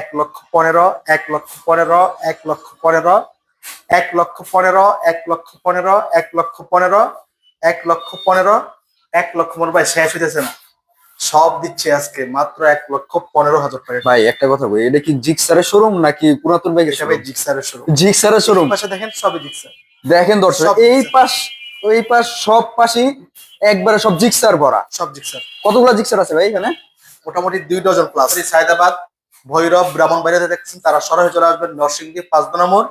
এক লক্ষ পনেরো এক লক্ষ পনেরো এক লক্ষ পনেরো এক লক্ষ পনেরো এক লক্ষ পনেরো এক লক্ষ পনেরো এক লক্ষ পনেরো এক লক্ষ পনেরো। ভাই শেষ হইতেছে না। সব দিচ্ছে আজকে মাত্র এক লক্ষ পনেরো হাজার টাকা। ভাই একটা কথা বলি এটা কি জিক্সারের শোরুম নাকি পুরাতন ব্যাগ হিসাবে জিক্সারের শোরুম জিক্সারের শোরুম পাশে দেখেন সবই জিক্সার। দেখেন দর্শক এই পাশ ওই পাশ সব পাশেই একবারে সব জিক্সার ভরা। সব জিক্সার। কতগুলো জিক্সার আছে ভাই এখানে? মোটামুটি দুই ডজন প্লাস সাইদাবাদ ভৈরব ব্রাহ্মণবাড়িয়াতে দেখছেন, তারা সরাসরি চলে আসবেন নরসিংদী পাঁচ নম্বর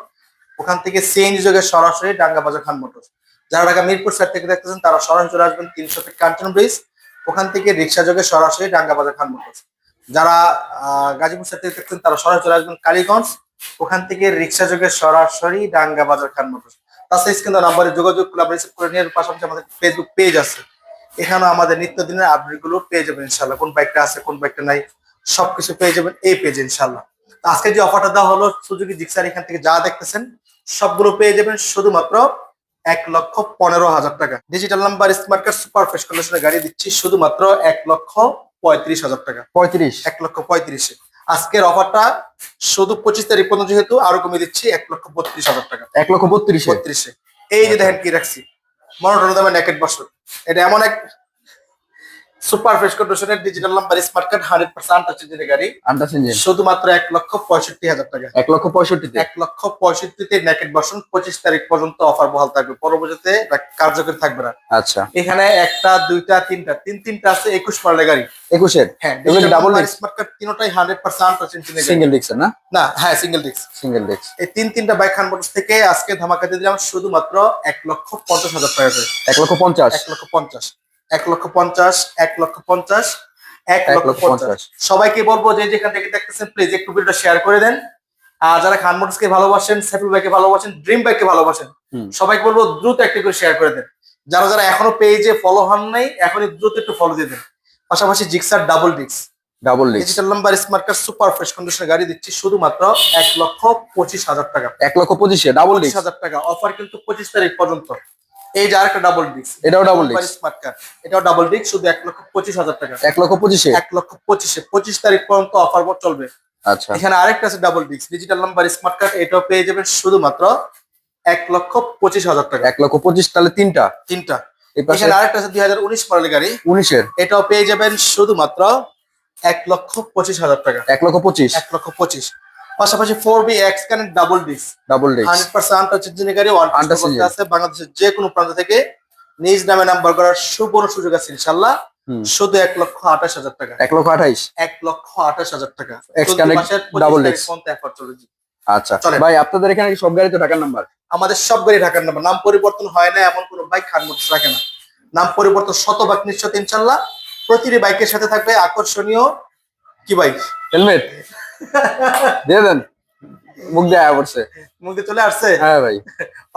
ওখান থেকে সিএনজি যোগে সরাসরি ডাঙ্গা বাজার খান মোটর যারা ঢাকা মিরপুর সাইড থেকে দেখতেছেন, তারা সরাসরি চলে আসবেন তিনশো ফিট কাঞ্চন ব্রিজ। ওখান থেকে রিক্সা যোগে সরাসরি ডাঙ্গা বাজার খান মোটর যারা গাজীপুর সাইড থেকে দেখছেন তারা সরাসরি চলে আসবেন কালীগঞ্জ। ওখান থেকে রিক্সা যোগে সরাসরি ডাঙ্গা বাজার খান মোটর তাছাড়া স্ক্রিন নাম্বারে যোগাযোগ আমরা রিসিভ করে নিয়ে পাশাপাশি আমাদের ফেসবুক পেজ আছে। এখানেও আমাদের নিত্যদিনের আপডেটগুলো পেয়ে যাবেন ইনশাল্লাহ কোন বাইকটা আছে, কোন বাইকটা নাই সবকিছু পেয়ে যাবেন এই পেজে ইনশাল্লাহ আজকে যে অফারটা দেওয়া হলো সুযোগী জিক্সার এখান থেকে যা দেখতেছেন সবগুলো পেয়ে যাবেন শুধুমাত্র এক লক্ষ পনেরো হাজার টাকা। Digital number smart card super fresh কন্ডিশনের গাড়ি দিচ্ছি শুধুমাত্র এক লক্ষ পঁয়ত্রিশ হাজার টাকা। পঁয়ত্রিশ? এক লক্ষ পঁয়ত্রিশে। আজকের অফারটা শুধু পঁচিশ তারিখ পর্যন্ত যেহেতু আরও কমিয়ে দিচ্ছি এক লক্ষ বত্রিশ হাজার টাকা। এক লক্ষ বত্রিশ? বত্রিশে। এই যে দেখেন কি রাখছি। মনোটন দামে নেকেট বছর এটা এমন এক সুপার ফ্রেশ কন্ডিশনের digital number smart card hundred percent untouch ইঞ্জিনের গাড়ি আন্টাস ইঞ্জিন শুধুমাত্র এক লক্ষ পঁয়ষট্টি হাজার টাকা। এক লক্ষ পঁয়ষট্টিতে। এক লক্ষ পঁয়ষট্টিতে নেকেট বসন পঁচিশ তারিখ পর্যন্ত অফার বহাল থাকবে। পরবর্তীতে কার্যকরী থাকবে না। আচ্ছা। এখানে একটা দুইটা তিনটা তিন তিনটা আছে একুশ মডেলের গাড়ি। একুশের? হ্যাঁ ডাবল স্মার্ট কার্ড তিনটাই হান্ড্রেড পার্সেন্ট আনটাচ ইঞ্জিনের সিঙ্গেল ডিক্সের না? না হ্যাঁ সিঙ্গেল ডিস্ক সিঙ্গেল ডিক্স এই তিন তিনটা বাইক খান থেকে আজকে ধামাকা দিয়ে দিলাম শুধুমাত্র এক লক্ষ পঞ্চাশ হাজার টাকা। এক লক্ষ পঞ্চাশ। এক লক্ষ পঞ্চাশ। এক লক্ষ পঞ্চাশ এক লক্ষ পঞ্চাশ এক লক্ষ পঞ্চাশ। সবাইকে বলব যে যেখান থেকে দেখতেছেন প্লিজ একটু ভিডিওটা শেয়ার করে দেন। আর যারা খান মোটরসকে ভালোবাসেন সেফুল বাইকে ভালোবাসেন ড্রিম বাইকে ভালোবাসেন সবাইকে বলব দ্রুত একটু করে শেয়ার করে দেন। যারা যারা এখনও পেজে ফলো হন নাই এখনই দ্রুত একটু ফলো দিয়ে দেন। পাশাপাশি জিক্সার ডাবল ডিক্স ডাবল ডিক্স digital number smart card super fresh কন্ডিশনের গাড়ি দিচ্ছি শুধুমাত্র এক লক্ষ পঁচিশ হাজার টাকা। এক লক্ষ পঁচিশে ডাবল ডিক্স হাজার টাকা। অফার কিন্তু পঁচিশ তারিখ পর্যন্ত। এই যে আরেকটা ডাবল ডিস্ক এটাও double disc। স্মার্ট কার্ড এটাও ডাবল ডিস্ক শুধু এক লক্ষ পঁচিশ হাজার টাকা। এক লক্ষ পঁচিশে? এক লক্ষ পঁচিশে। পঁচিশ তারিখ পর্যন্ত অফার চলবে। আচ্ছা। এখানে আরেকটা আছে double disc digital number smart card এটাও পেয়ে যাবেন শুধুমাত্র এক লক্ষ পঁচিশ হাজার টাকা। এক লক্ষ পঁচিশ তাহলে তিনটা। তিনটা। এখানে আরেকটা আছে দুই হাজার উনিশ মডেলের গাড়ি। উনিশের। এটাও পেয়ে যাবেন শুধুমাত্র এক লক্ষ পঁচিশ হাজার টাকা। এক লক্ষ পঁচিশ। এক লক্ষ পঁচিশ। পাশাপাশি four B X connect double disc double ডিক্স হান্ড্রেড পার্সেন্ট ইঞ্জিনের গাড়ি ওয়ান আছে। বাংলাদেশের যে কোনো প্রান্ত থেকে নিজ নামে নাম্বার করার সুবর্ণ সুযোগ আছে ইনশাল্লাহ শুধু এক লক্ষ আঠাশ হাজার টাকা। এক লক্ষ আঠাইশ? এক লক্ষ আঠাশ হাজার টাকা। X চলতি Connect মাসের 25 double তারিখ disc। পর্যন্ত offer চলবে। আচ্ছা। চলেন। ভাই আপনাদের এখানে সব গাড়ি তো ঢাকার নাম্বার? আমাদের সব গাড়ি ঢাকার নাম্বার। নাম পরিবর্তন হয় না এমন কোনো বাইক খান মোটরস রাখে না। নাম পরিবর্তন শতভাগ নিশ্চিত ইনশাল্লাহ প্রতিটি বাইকের সাথে থাকবে আকর্ষণীয় কি বাইক হেলমেট দিয়ে দেন। মুখ দেয়া পড়ছে। দিয়ে চলে আসছে? হ্যাঁ ভাই।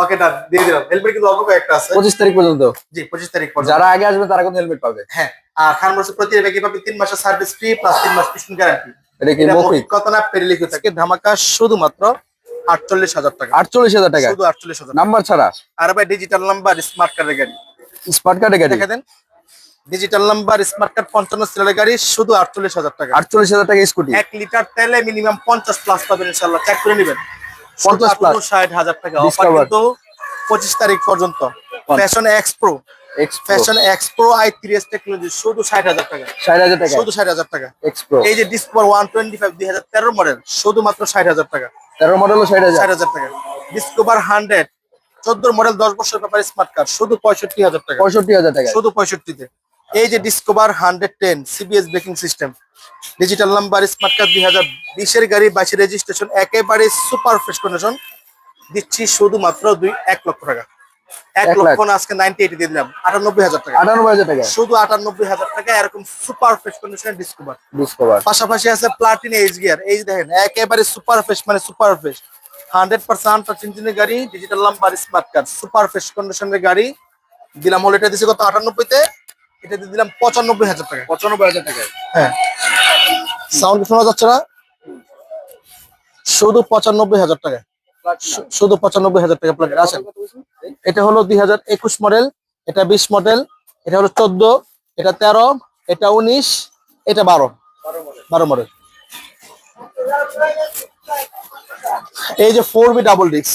ওকে ডান। দিয়ে দিলাম। হেলমেট কিন্তু অল্প কয়েকটা আছে। পঁচিশ তারিখ পর্যন্ত। জি পঁচিশ তারিখ পর্যন্ত। যারা আগে আসবে তারা কিন্তু হেলমেট পাবে। হ্যাঁ। আর খান মোটরস প্রতি বাইকে পাবে? তিন মাসের সার্ভিস ফ্রি প্লাস তিন মাস পিছন গ্যারান্টি এটা কি মৌখিক? কথা না পেরে লিখে থাকে ধামাকা শুধুমাত্র আটচল্লিশ হাজার টাকা। আটচল্লিশ হাজার টাকা? শুধু আটচল্লিশ হাজার নাম্বার ছাড়া? আর ভাই ডিজিটাল নাম্বার স্মার্ট কার্ডের গাড়ি। স্মার্ট কার্ডে গাড়ি? দেখে দেন। ডিজিটাল নাম্বার স্মার্ট কার্ড পঞ্চান্ন সিলের গাড়ি শুধু আটচল্লিশ হাজার টাকা। আটচল্লিশ হাজার টাকা স্কুটি। এক লিটার তেলে মিনিমাম পঞ্চাশ প্লাস পাবেন ইনশাল্লাহ চেক করে নেবেন। 50 plus। ষাট হাজার টাকা। অফার কিন্তু পঁচিশ তারিখ পর্যন্ত। Passion Xpro Passion Xpro I three S technology শুধু ষাট হাজার টাকা। ষাট হাজার টাকা। শুধু ষাট হাজার টাকা। এক্সপ্রো এই যে ডিসকভার ওয়ান টোয়েন্টি ফাইভ দুই হাজার তেরো মডেল শুধুমাত্র ষাট হাজার টাকা। তেরো মডেল ষাট হাজার। ষাট হাজার টাকা। ডিসকভার হান্ড্রেড চোদ্দ মডেল দশ বছর ব্যাপারে স্মার্ট কার্ড শুধু পঁয়ষট্টি হাজার টাকা। পঁয়ষট্টি হাজার টাকা। শুধু পঁয়ষট্টিতে। এই যে Discover hundred ten CBS braking system digital number smart card দুই হাজার বিশের গাড়ি বাইশের রেজিস্ট্রেশন একেবারে সুপার ফ্রেশ কন্ডিশন দিচ্ছি শুধুমাত্র দুই এক লক্ষ টাকা। এক লক্ষ না আজকে নাইনটি এইট দিয়ে দিলাম আটানব্বই হাজার টাকা। আটানব্বই হাজার টাকা। শুধু আটানব্বই হাজার টাকা এরকম সুপার ফ্রেশ কন্ডিশনের ডিসকভার ডিসকভার পাশাপাশি আছে প্লাটিন এইচ গিয়ার এই দেখেন একেবারে সুপার ফ্রেশ মানে সুপার ফ্রেশ হান্ড্রেড পার্সেন্ট ইঞ্জিনের গাড়ি digital number smart card super fresh কন্ডিশনের গাড়ি। দিলাম হলো এটা দিচ্ছি কত? আটানব্বইতে। এটা দিয়ে দিলাম পঁচানব্বই হাজার টাকা। পঁচানব্বই হাজার টাকা। হ্যাঁ। সাউন্ড শোনা যাচ্ছে না? শুধু পঁচানব্বই হাজার টাকা। শুধু পঁচানব্বই হাজার টাকা প্লাটিন আছেন এটা হলো দুই হাজার একুশ মডেল এটা বিশ মডেল এটা হলো চোদ্দ এটা তেরো এটা উনিশ এটা বারো। বারো মডেল এই যে four B double disc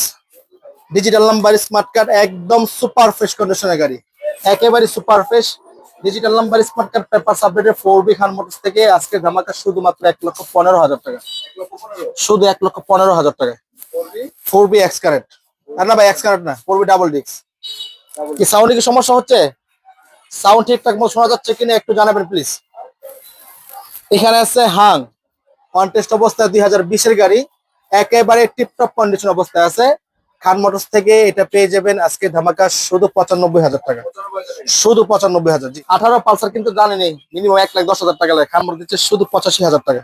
digital number smart card একদম সুপার ফ্রেশ কন্ডিশনের গাড়ি। একেবারে super fresh digital number smart card paper submitted four B খান থেকে আজকে ধামাকা শুধুমাত্র এক লক্ষ পনেরো হাজার টাকা। শুধু এক লক্ষ পনেরো হাজার টাকা। ফোর বি এক্স কারেন্ট আর না ভাই এক্স কারেন্ট না ফোর বি ডাবল ডিস্ক কি সাউন্ডে কি সমস্যা হচ্ছে? সাউন্ড ঠিকঠাক মতো শোনা যাচ্ছে কিনা একটু জানাবেন প্লিজ এখানে আছে হাং। কন্টেস্ট অবস্থায় দুই হাজার বিশের গাড়ি। একেবারে টিপটপ কন্ডিশন অবস্থায় আছে। খান মোটরস থেকে এটা পেয়ে যাবেন আজকে ধামাকা শুধু পঁচানব্বই হাজার টাকা। শুধু পঁচানব্বই হাজার আঠারো পালসার কিন্তু জানি নেই মিনিমাম এক লাখ দশ হাজার টাকা লাগে। খান মোটর দিচ্ছে শুধু পঁচাশি হাজার টাকা।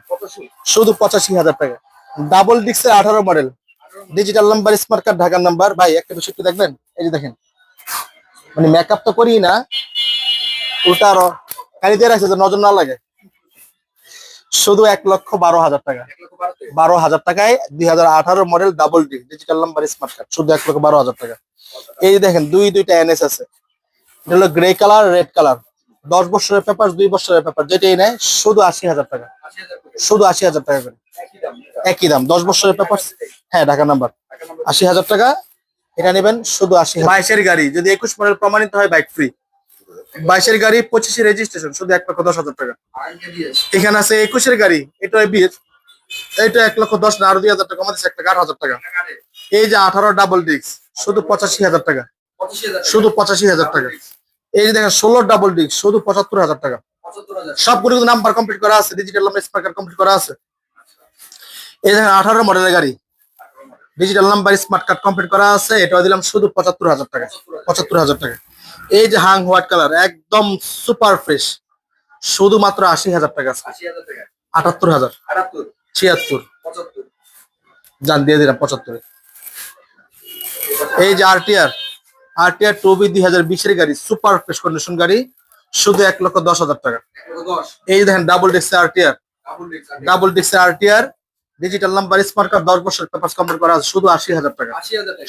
শুধু পঁচাশি হাজার টাকা। ডাবল ডিক্সের আঠারো model. Digital number smart card ঢাকার নাম্বার ভাই, একটা বিষয় দেখবেন? এই যে দেখেন। মানে মেকআপ তো করি না। উল্টা আরও। কালি দিয়ে রাখছে যে নজর না লাগে। শুধু এক লক্ষ বারো হাজার টাকা। বারো হাজার টাকায় দুই হাজার আঠারো model double D digital number smart card শুধু এক লক্ষ বারো হাজার টাকা। এই যে দেখেন দুই দুইটা এনএস আছে। এটা হলো গ্রে কালার রেড কালার দশ বছরের পেপার দুই বছরের পেপার যেটাই নেয় শুধু আশি হাজার টাকা। শুধু আশি হাজার টাকা করে। একই দাম দশ বছরের পেপার হ্যাঁ ঢাকা নাম্বার আশি হাজার টাকা এটা নেবেন শুধু আশি বাইশের গাড়ি যদি একুশ মডেল প্রমাণিত হয় বাইক ফ্রি বাইশের গাড়ি পঁচিশে রেজিস্ট্রেশন শুধু এক লক্ষ দশ হাজার টাকা। এখানে আছে একুশের গাড়ি এটা বিয়ের এটা এক লক্ষ দশ না, আরও দুই হাজার টাকা, আমাদের এক লাখ আট হাজার টাকা। এই যে আঠারো ডাবল ডিস্ক শুধু পঁচাশি হাজার টাকা। শুধু পঁচাশি হাজার টাকা। এই যে দেখেন, ষোলো ডাবল ডিস্ক শুধু পঁচাত্তর হাজার টাকা। সবগুলো কিন্তু নাম্বার কমপ্লিট করা আছে ডিজিটাল নাম্বার স্মার্ট কমপ্লিট করা আছে। এই দেখেন আঠারো মডেলের গাড়ি digital number smart card complete করা আছে এটা দিলাম শুধু পঁচাত্তর হাজার টাকা। পঁচাত্তর হাজার টাকা। এই যে হাং হোয়াইট কালার একদম সুপার ফ্রেশ শুধুমাত্র আশি হাজার টাকা। আটাত্তর হাজার। ছিয়াত্তর। যান দিয়ে দিলাম পঁচাত্তরে। এই যে আরটিআর আরটিআর টু বি দুই হাজার বিশের গাড়ি সুপার ফ্রেশ কন্ডিশন গাড়ি শুধু এক লক্ষ দশ হাজার টাকা। এই যে দেখেন ডাবল ডিক্স আরটিআর ডাবল ডিক্স RTR digital number smart card দশ বছর পেপার কমপ্লিট করা আছে শুধু আশি হাজার টাকা।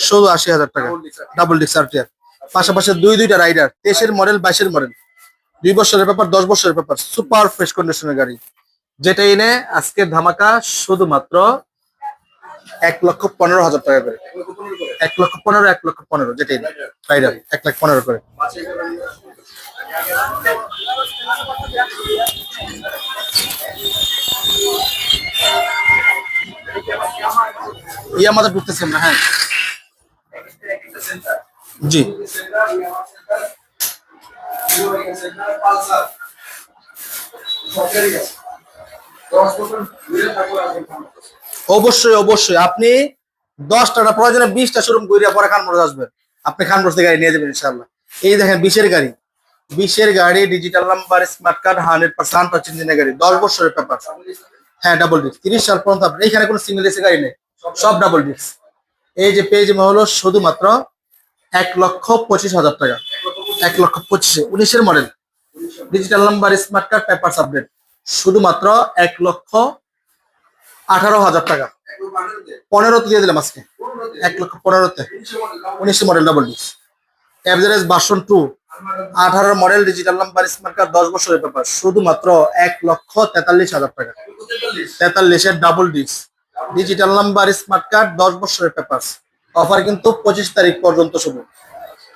শুধু আশি হাজার টাকা। ডাবল ডিক্স আরটিআর পাশাপাশি দুই দুইটা রাইডার তেইশের মডেল বাইশের মডেল দুই বছরের পেপার দশ বছরের পেপার সুপার ফ্রেশ কন্ডিশনের গাড়ি। যেটা এনে আজকে ধামাকা শুধুমাত্র এক লক্ষ পনেরো হাজার টাকা করে। এক লক্ষ পনেরো, এক লক্ষ পনেরো যেটা এনে রাইডার এক লাখ পনেরো করে। ইয়ে আমাদের ঢুকতেছেন না হ্যাঁ। জি। অবশ্যই অবশ্যই। আপনি দশটা প্রয়োজনে বিশটা শোরুম করিয়া পরে খানমোড় আসবেন। আপনি খানমোড় থেকে গাড়ি নিয়ে যাবেন ইনশাল্লাহ এই দেখেন, বিশের গাড়ি। বিশের গাড়ি digital number smart card hundred percent touch গাড়ি। দশ বছরের পেপার হ্যাঁ ডাবল ডিস্ক তিরিশ সাল পর্যন্ত আপনার এখানে কোনো সিঙ্গেল এসি গাড়ি নেই। সব ডাবল ডিস্ক এই যে পেজ হলো শুধুমাত্র এক লক্ষ পঁচিশ হাজার টাকা। এক লক্ষ পঁচিশে, উনিশের model digital number smart card paper update শুধুমাত্র এক লক্ষ আঠারো হাজার টাকা। পনেরোতে দিয়ে দিলাম আজকে। এক লক্ষ পনেরোতে। উনিশের মডেল ডাবল ডিস্ক অ্যাভারেজ বাসন টু আঠারো model digital number smart card দশ বছরের পেপার শুধুমাত্র এক লক্ষ তেতাল্লিশ হাজার টাকা। তেতাল্লিশের double disc digital number smart card দশ বছরের পেপার অফার কিন্তু পঁচিশ তারিখ পর্যন্ত শুধু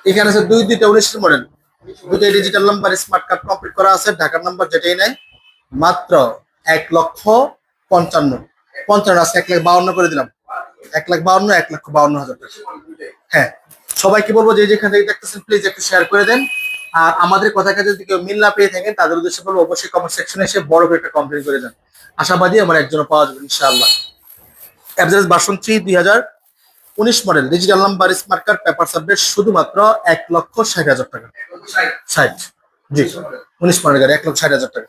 এখানে আছে দুই, দুইটা উনিশের মডেল দুইটাই digital number smart card complete করা আছে, ঢাকার নাম্বার যেটাই নেয় মাত্র এক লক্ষ পঞ্চান্ন। পঞ্চান্ন আছে, এক লাখ বাউন্ন করে দিলাম। এক লাখ বাউন্ন, এক লক্ষ বাউন্ন হাজার টাকা। হ্যাঁ সবাইকে বলব যে যেখান থেকে দেখতেছেন প্লিজ একটু শেয়ার করে দেন। আর আমাদের কথা কাছে যদি কেউ মিল না পেয়ে থাকেন, তাদের উদ্দেশ্যে বলব অবশ্যই কমেন্ট সেকশনে এসে বড় করে একটা কমপ্লেন করে দেন। আশাবাদী আমার একজনও পাওয়া যাবে, ইনশাআল্লাহ। অ্যাভারেজ ভার্সন থ্রি দুই হাজার উনিশ model digital number smart card paper subject শুধুমাত্র এক লক্ষ ষাট হাজার টাকা। ষাট, জি, উনিশ মডেল গাড়ি, এক লক্ষ ষাট হাজার টাকা।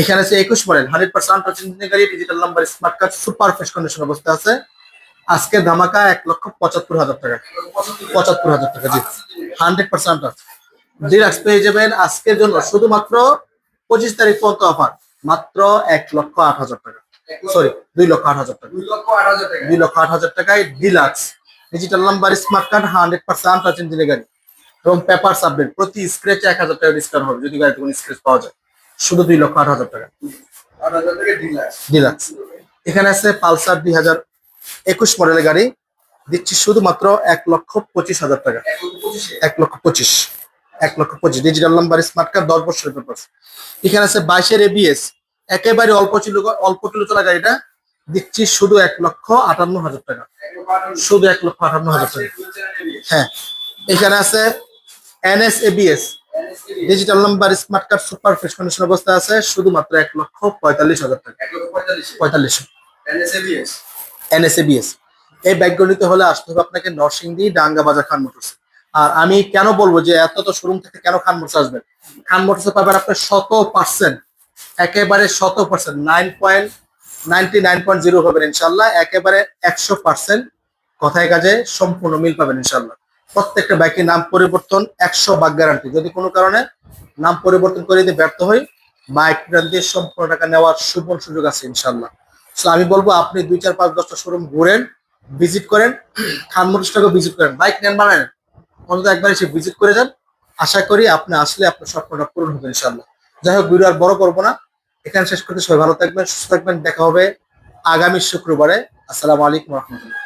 এখানে আছে একুশ মডেল হান্ড্রেড পার্সেন্ট গাড়ি digital number smart card super fresh condition অবস্থা আছে। আজকে ধামাকা এক লক্ষ পঁচাত্তর হাজার টাকা। পঁচাত্তর হাজার টাকা, জি হান্ড্রেড পার্সেন্ট ডিলাক্স পেয়ে যাবেন আজকের জন্য, শুধুমাত্র পঁচিশ তারিখ পর্যন্ত অফার মাত্র এক লক্ষ আট হাজার টাকা। সরি দুই লক্ষ আট হাজার টাকা। দুই লক্ষ আট হাজার টাকায় deluxe digital number smart card hundred percent touch ইঞ্জিনের গাড়ি এবং পেপার সাবমিট প্রতি স্ক্রেচে এক হাজার টাকা ডিসকাউন্ট হবে যদি গাড়িতে কোনো স্ক্রেচ পাওয়া যায়। শুধু দুই লক্ষ আট হাজার টাকা। ডিলাক্স এখানে আছে পালসার দুই হাজার একুশ মডেলের গাড়ি। দিচ্ছি শুধুমাত্র এক লক্ষ পঁচিশ হাজার টাকা। এক লক্ষ পঁচিশ। এক লক্ষ পঁচিশ। ডিজিটাল নাম্বার স্মার্ট কার্ড দশ বছরের পেপার এখানে আছে বাইশের এবিএস একেবারে অল্প ছিল অল্প কিলো চলা গাড়িটা দিচ্ছি শুধু এক লক্ষ আটান্ন হাজার টাকা। শুধু এক লক্ষ আটান্ন হাজার টাকা। হ্যাঁ এখানে আছে NS ABS digital number smart card super fresh condition অবস্থা আছে শুধুমাত্র এক লক্ষ পঁয়তাল্লিশ হাজার টাকা। পঁয়তাল্লিশ। এনএসএবিএস। এই ব্যাগগুলো নিতে হলে আসতে হবে আপনাকে নরসিংদী ডাঙ্গা বাজার খান মোটরস। আর আমি কেন বলব যে এত তো শোরুম থেকে কেন খান মোটরস আসবেন? খান মোটরসে পাবেন আপনার শত পার্সেন্ট একেবারে শত percent nine point ninety nine point zero পাবেন ইনশাল্লাহ, একেবারে একশো পার্সেন্ট কথায় কাজে সম্পূর্ণ মিল পাবেন ইনশাল্লাহ। প্রত্যেকটা বাইকের নাম পরিবর্তন, একশো বাগ গ্যারান্টি যদি কোনো কারণে নাম পরিবর্তন করে দিতে ব্যর্থ হই বাইক দিয়ে সম্পূর্ণ টাকা নেওয়ার সুবর্ণ সুযোগ আছে ইনশাল্লাহ। তো আমি বলব, আপনি দুই, চার, পাঁচ, দশটা শোরুম ঘুরেন ভিজিট করেন, খান মোটরসটাকে ভিজিট করেন। বাইক নেন বানান অন্তত একবার এসে ভিজিট করে যান। আশা করি আপনি আসলে আপনার স্বপ্নটা পূরণ হবে ইনশাল্লাহ। যাই হোক আর বড় করব না। এখানে শেষ করতে সবাই ভালো থাকবেন, সুস্থ থাকবেন, দেখা হবে আগামী শুক্রবারে। আসসালামু আলাইকুম রহমতুল্লাহ।